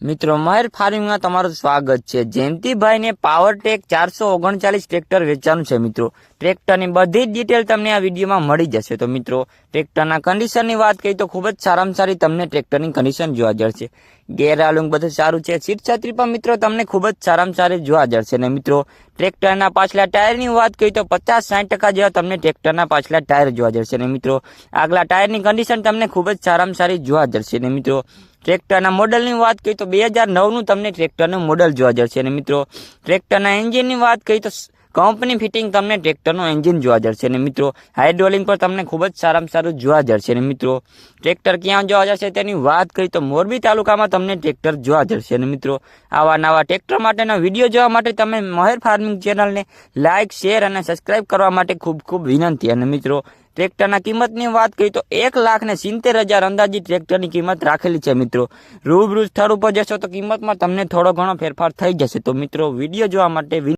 મિત્રો, મહેર ફાર્મિંગમાં તમારું સ્વાગત છે. જયંતિભાઈને પાવરટેક ચારસો ઓગણચાલીસ ટ્રેક્ટર વેચવાનું છે, મિત્રો. ટ્રેક્ટરની બધી જ ડિટેલ તમને આ વિડીયોમાં મળી જશે. તો મિત્રો, ટ્રેક્ટરના કન્ડિશનની વાત કરીએ તો ખૂબ જ સારામાં સારી તમને ટ્રેક્ટરની કન્ડિશન જોવા જશે ગેર આલુંગ બધું સારું છે. સીટ છત્રી પણ મિત્રો તમને ખૂબ જ સારામાં સારી જોવા જશે ને મિત્રો, ટ્રેક્ટરના પાછલા ટાયરની વાત કરીએ તો પચાસ સાઠ ટકા જેવા તમને ટ્રેક્ટરના પાછલા ટાયર જોવા જશે ને મિત્રો, આગલા ટાયરની કન્ડિશન તમને ખૂબ જ સારામાં સારી જોવા જશે ને મિત્રો ટ્રેક્ટરના મોડલની વાત કરીએ તો બે હજાર નવનું તમને ટ્રેક્ટરનું મોડલ જોવા જશે. અને મિત્રો, ટ્રેક્ટરના એન્જિનની વાત કરીએ તો કંપની ફિટિંગ તમને ટ્રેક્ટરનું એન્જિન જોવા જશે અને મિત્રો હાઇડ્રોલિંગ પર તમને ખૂબ જ સારામાં સારું જોવા જશે અને મિત્રો. ટ્રેક્ટર ક્યાં જોવા જશે તેની વાત કરી તો મોરબી તાલુકામાં તમને ટ્રેક્ટર જોવા જશે અને મિત્રો. આવા નવા ટ્રેક્ટર માટેના વીડિયો જોવા માટે તમે મહેર ફાર્મિંગ ચેનલને લાઇક શેર અને સબસ્ક્રાઇબ કરવા માટે ખૂબ ખૂબ વિનંતી અને મિત્રો ટ્રેક્ટરના કિંમતની વાત કરી તો એક લાખ ને સિત્તેર હજાર અંદાજી ટ્રેક્ટરની કિંમત રાખેલી છે મિત્રો. રૂબરૂ સ્થળ ઉપર જશો તો કિંમતમાં તમને થોડો ઘણો ફેરફાર થઈ જશે. તો મિત્રો, વીડિયો જોવા માટે